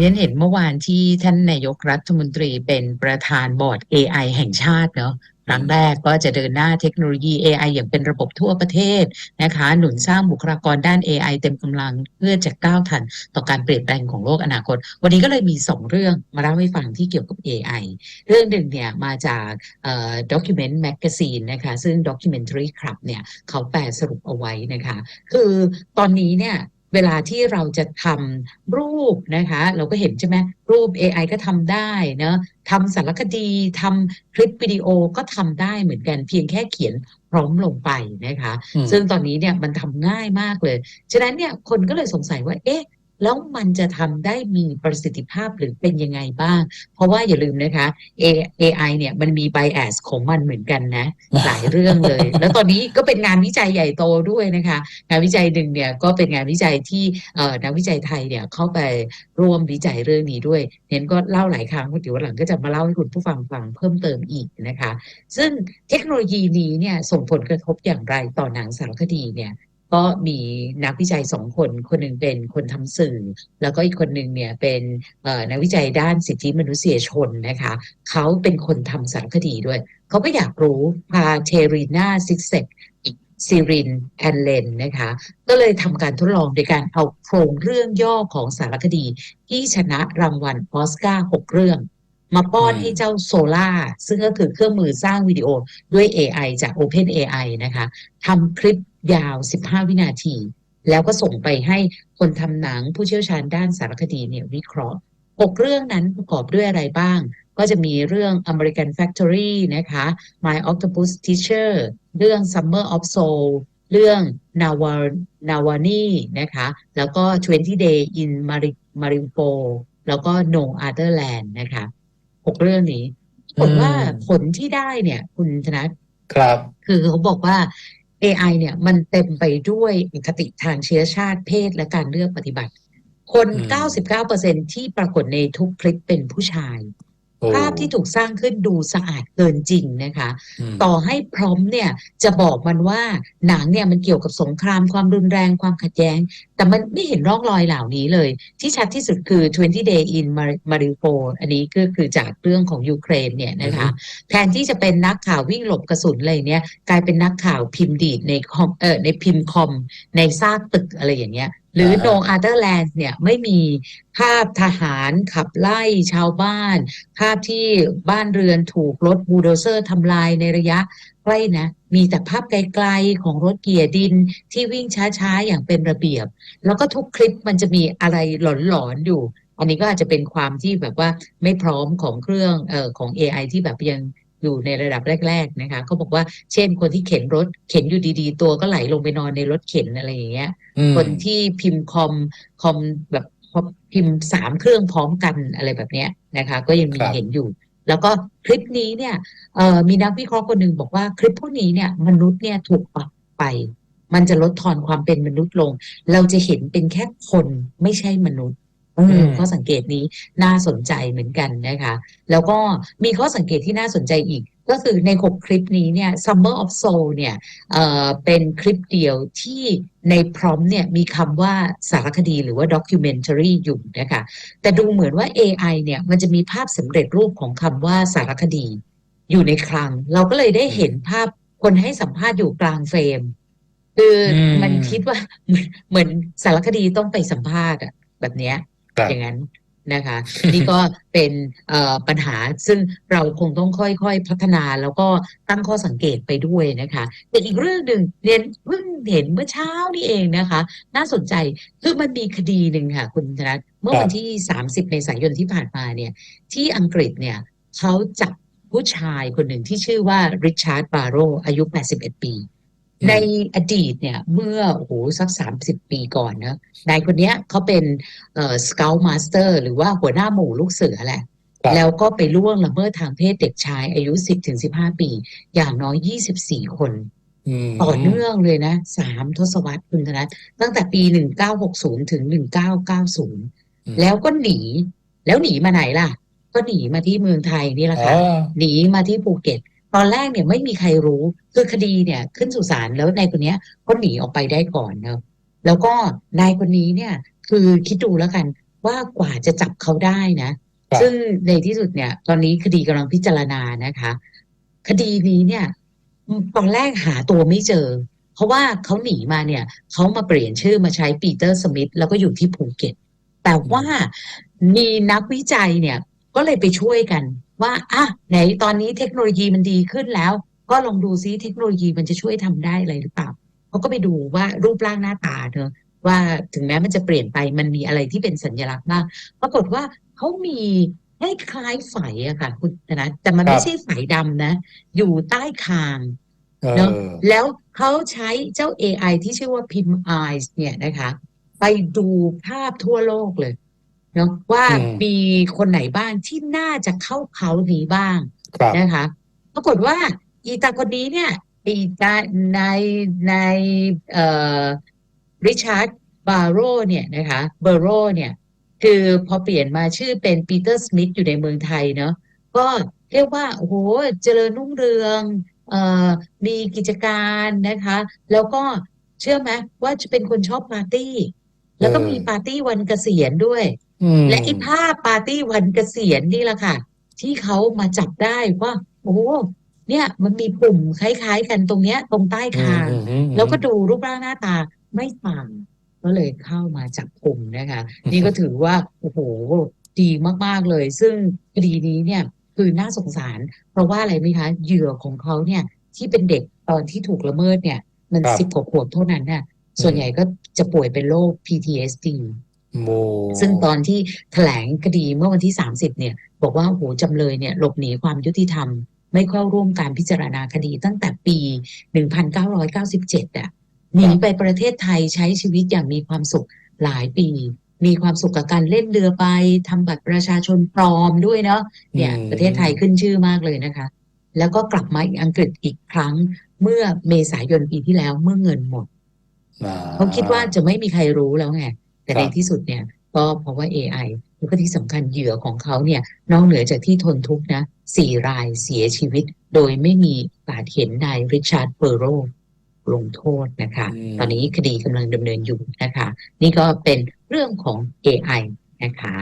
เรียนเห็นเมื่อวานที่ท่านนายกรัฐมนตรีเป็นประธานบอร์ด AI แห่งชาติเนาะครั้งแรกก็จะเดินหน้าเทคโนโลยี AI อย่างเป็นระบบทั่วประเทศนะคะ หนุนสร้างบุคลากรด้าน AI เต็มกำลังเพื่อจะก้าวทันต่อการเปลี่ยนแปลงของโลกอนาคต วันนี้ก็เลยมีสองเรื่องมาเล่าให้ฟังที่เกี่ยวกับ AI เรื่องหนึ่งเนี่ยมาจาก Document Magazine นะคะซึ่ง Documentary Club เนี่ยเขาแปลสรุปเอาไว้นะคะ คือตอนนี้เนี่ย เวลาที่เราจะทำรูปนะคะ เราก็เห็นใช่ไหมรูป AI ก็ทำได้เนอะทำสารคดีทำคลิปวิดีโอก็ทำได้เหมือนกันเพียงแค่เขียนพร้อมลงไปนะคะอืมซึ่งตอนนี้เนี่ยมันทำง่ายมากเลย ฉะนั้นเนี่ยคนก็เลยสงสัยว่า เอ๊ะ แล้วมันจะทำได้มีประสิทธิภาพหรือเป็นยังไงบ้าง เพราะว่าอย่าลืมนะคะ A- AI เนี่ยมันมี bias ของมันเหมือนกันนะ หลายเรื่องเลย แล้วตอนนี้ก็เป็นงานวิจัยใหญ่โตด้วยนะคะ งานวิจัยหนึ่งเนี่ยก็เป็นงานวิจัยที่เอ่อนักวิจัยไทยเนี่ยเข้าไปร่วมวิจัยเรื่องนี้ด้วยเน้นก็เล่าหลายครั้งเดี๋ยววันหลังก็จะมาเล่าให้คุณผู้ฟังฟังเพิ่มเติมอีกนะคะ ซึ่งเทคโนโลยีนี้เนี่ยส่งผลกระทบอย่างไรต่อหนังสารคดีเนี่ย ก็มีนักวิจัยสองคนคนหนึ่งเป็นคนทำสื่อ แล้วก็อีกคนหนึ่งเนี่ยเป็นนักวิจัยด้านสิทธิมนุษยชนนะคะเขาเป็นคนทำสารคดีด้วย เขาก็อยากรู้พาเทรีนาซิกเซกซิรินแอนเลนนะคะ ก็เลยทำการทดลองโดยการเอาโครงเรื่องย่อของสารคดี ที่ชนะรางวัลออสการ์หกเรื่อง มาป้อนให้เจ้าโซล่าซึ่งก็คือเครื่องมือสร้างวิดีโอด้วย AI จาก Open AI นะคะทำคลิป ยาว 15 วินาที แล้วก็ส่งไปให้คนทำหนังผู้เชี่ยวชาญด้านสารคดีเนี่ยวิเคราะห์หกเรื่องนั้นประกอบด้วยอะไรบ้าง ก็จะมีเรื่อง American Factory นะคะ My Octopus Teacher เรื่อง Summer of Soul เรื่อง Nawa Nawani นะคะ แล้วก็ 20 Day in Mari- Mariupol แล้วก็ No Other Land นะคะหกเรื่องนี้ผลว่าอืมผลที่ได้เนี่ย คุณธนัทครับ คือเขาบอกว่า AI เนี่ยมันเต็มไปด้วยอคติทางเชื้อชาติเพศและการเลือกปฏิบัติ คนอืม99%ที่ปรากฏในทุกคลิปเป็นผู้ชายโอ้ ภาพที่ถูกสร้างขึ้นดูสะอาดเกินจริงนะคะอืมต่อให้พร้อมเนี่ยจะบอกมันว่าหนังเนี่ยมันเกี่ยวกับสงครามความรุนแรงความขัดแย้ง แต่มันไม่เห็นร่องรอยเหล่านี้เลย ที่ชัดที่สุดคือ 20 Day in Mari- Mariupol อันนี้ก็คือจากเรื่องของยูเครนเนี่ยนะคะแทนที่จะเป็นนักข่าววิ่งหลบกระสุนอะไรเนี่ยกลายเป็นนักข่าวพิมพ์ดีดในคอมเออในพิมพ์คอมในซากตึกอะไรอย่างเงี้ยหรืออ่า No Other Land เนี่ยไม่มีภาพทหารขับไล่ชาวบ้าน ภาพที่บ้านเรือนถูกรถบูลโดเซอร์ทำลายในระยะใกล้นะ มีแต่ภาพไกลๆของรถเกียร์ดินที่วิ่งช้าๆ อย่างเป็นระเบียบ แล้วก็ทุกคลิปมันจะมีอะไรหลอนๆอยู่ อันนี้ก็อาจจะเป็นความที่แบบว่าไม่พร้อมของเครื่องเอ่อของ AI ที่แบบยัง อยู่ในระดับแรก ๆ นะคะเขาบอกว่าเช่นคนที่เข็นรถเข็นอยู่ดีๆ ตัวก็ไหลลงไปนอนในรถเข็นอะไรอย่างเงี้ยอืมคนที่พิมพ์คอมคอมแบบพิมพ์สามเครื่องพร้อมกันอะไรแบบเนี้ยนะคะ ก็ยังมีครับเห็นอยู่ แล้วก็คลิปนี้เนี่ยเอ่อมีนักวิเคราะห์คนหนึ่งบอกว่าคลิปพวกนี้เนี่ยมนุษย์เนี่ยถูกปรับไป มันจะลดทอนความเป็นมนุษย์ลง เราจะเห็นเป็นแค่คนไม่ใช่มนุษย์เอออืม ข้อสังเกตนี้น่าสนใจเหมือนกันนะคะ แล้วก็มีข้อสังเกตที่น่าสนใจอีก ก็คือในหกคลิปนี้เนี่ย Summer of Soul เนี่ยเอ่อเป็นคลิปเดียวที่ในพร้อมเนี่ยมีคำว่าสารคดีหรือว่า documentary อยู่นะคะ แต่ดูเหมือนว่า AI เนี่ยมันจะมีภาพสำเร็จรูปของคำว่าสารคดีอยู่ในคลัง เราก็เลยได้เห็นภาพคนให้สัมภาษณ์อยู่กลางเฟรม คืออมมันคิดว่าเหมือนเหมือนสารคดีต้องไปสัมภาษณ์อะแบบเนี้ยครับ อย่างนั้นนะคะ นี่ก็เป็นเอ่อปัญหาซึ่งเราคงต้องค่อยๆพัฒนาแล้วก็ตั้งข้อสังเกตไปด้วยนะคะแต่อีกเรื่องหนึ่งเรียนเพิ่งเห็นเมื่อเช้านี่เองนะคะ น่าสนใจคือมันมีคดีหนึ่งค่ะ คุณธนัทเมื่อวันที่ 30เมษายนที่ผ่านมาเนี่ย ที่อังกฤษเนี่ยเขาจับผู้ชายคนหนึ่งที่ชื่อว่าริชาร์ดบาโรอายุ 81 ปีอืม ในอดีตเนี่ยเมื่อโอ้โหสัก30ปีก่อนนะนายคนเนี้ยเขาเป็นเอ่อสเกลมาสเตอร์หรือว่าหัวหน้าหมู่ลูกเสือแหละ ครับ แล้วก็ไปล่วงละเมิดทางเพศเด็กชายอายุ10-15ปี อย่างน้อย24คนอืมต่อเนื่องเลยนะสามทศวรรษคุณธนัทตั้งแต่ปี1960ถึง1990แล้วก็หนี แล้วหนีมาไหนล่ะ ก็หนีมาที่เมืองไทยนี่แหละอ๋ค่ะ อ หนีมาที่ภูเก็ต ตอนแรกเนี่ยไม่มีใครรู้คือคดีเนี่ยขึ้นสู่ศาลแล้วนายคนเนี้ยก็หนีออกไปได้ก่อนเนอะแล้วก็นายคนนี้เนี่ยคือคิดดูแล้วกันว่ากว่าจะจับเขาได้นะครับซึ่งในที่สุดเนี่ย ตอนนี้คดีกำลังพิจารณานะคะ คดีนี้เนี่ยอืมตอนแรกหาตัวไม่เจอ เพราะว่าเขาหนีมาเนี่ยเขามาเปลี่ยนชื่อมาใช้ปีเตอร์สมิธแล้วก็อยู่ที่ภูเก็ตแต่ว่ามีนักวิจัยเนี่ย ก็เลยไปช่วยกันว่าอะไหนตอนนี้เทคโนโลยีมันดีขึ้นแล้ว ก็ลองดูซิเทคโนโลยีมันจะช่วยทำได้อะไรหรือเปล่าเขาก็ไปดูว่ารูปร่างหน้าตาเธอะว่าถึงแม้มันจะเปลี่ยนไปมันมีอะไรที่เป็นสัญลักษณ์บ้างปรากฏว่าเขามีคล้ายๆไฝอะค่ะคุณธนะแต่มันครัไม่บใช่ไฝดำนะ อยู่ใต้คางเออเนาะแล้วเขาใช้เจ้า AI ที่ชื่อว่า Pim Eyes เนี่ยนะคะ ไปดูภาพทั่วโลกเลย เนาะว่าอืมมีคนไหนบ้างที่น่าจะเข้าเขานี้บ้างครับนะคะปรากฏว่า อีตาคนนี้เนี่ยอีตาในในเอ่อริชาร์ดบาโรเนี่ยนะคะเบโรเนี่ยคือพอเปลี่ยนมาชื่อเป็นปีเตอร์สมิธอยู่ในเมืองไทยเนาะก็เรียกว่าโอ้โหเจริญรุ่งเรืองเอ่อมีกิจการนะคะ แล้วก็เชื่อไหมว่าจะเป็นคนชอบปาร์ตี้ แล้วก็มีปาร์ตี้วันเกษียณด้วยอืม และไอ้ภาพปาร์ตี้วันเกษียณนี่แหละค่ะ ที่เขามาจับได้ว่าโอ้โหเนี่ย มันมีปุ่มคล้าย ๆ กันตรงเนี้ย ตรงใต้คางอืมอืมอืมแล้วก็ดูรูปร่างหน้าตาไม่ต่างก็เลยเข้ามาจับกลุ่มนะคะ นี่ก็ถือว่าโอ้โหดีมากๆเลย ซึ่งคดีนี้เนี่ยคือน่าสงสาร เพราะว่าอะไรไหมคะเหยื่อของเขาเนี่ย ที่เป็นเด็กตอนที่ถูกละเมิดเนี่ย มันครับสิบกว่าขวบเท่านั้นน่ะส่วนใหญ่ก็จะป่วยเป็นโรค PTSD โม ซึ่งตอนที่แถลงคดีเมื่อวันที่ 30 เนี่ย บอกว่าโอ้โหจำเลยเนี่ยหลบหนีความยุติธรรม ไม่เข้าร่วมการพิจารณาคดีตั้งแต่ปี 1997อะหนีไปประเทศไทยใช้ชีวิตอย่างมีความสุขหลายปี มีความสุขกับการเล่นเรือใบทำบัตรประชาชนปลอมด้วยเนาะเนี่ยอืมประเทศไทยขึ้นชื่อมากเลยนะคะ แล้วก็กลับมาอังกฤษอีกครั้งเมื่อเมษายนปีที่แล้วเมื่อเงินหมดอ่เขาคิดว่าจะไม่มีใครรู้แล้วไง แต่ครับในที่สุดเนี่ยก็เพราะว่า AI แล้วก็ที่สำคัญเหยื่อของเขาเนี่ยนอกเหนือจากที่ทนทุกข์นะสี่รายเสียชีวิต โดยไม่มีโอกาสเห็นนายริชาร์ดเบอร์โรลงโทษนะคะอืมตอนนี้คดีกำลังดำเนินอยู่นะคะ นี่ก็เป็นเรื่องของ AI นะคะ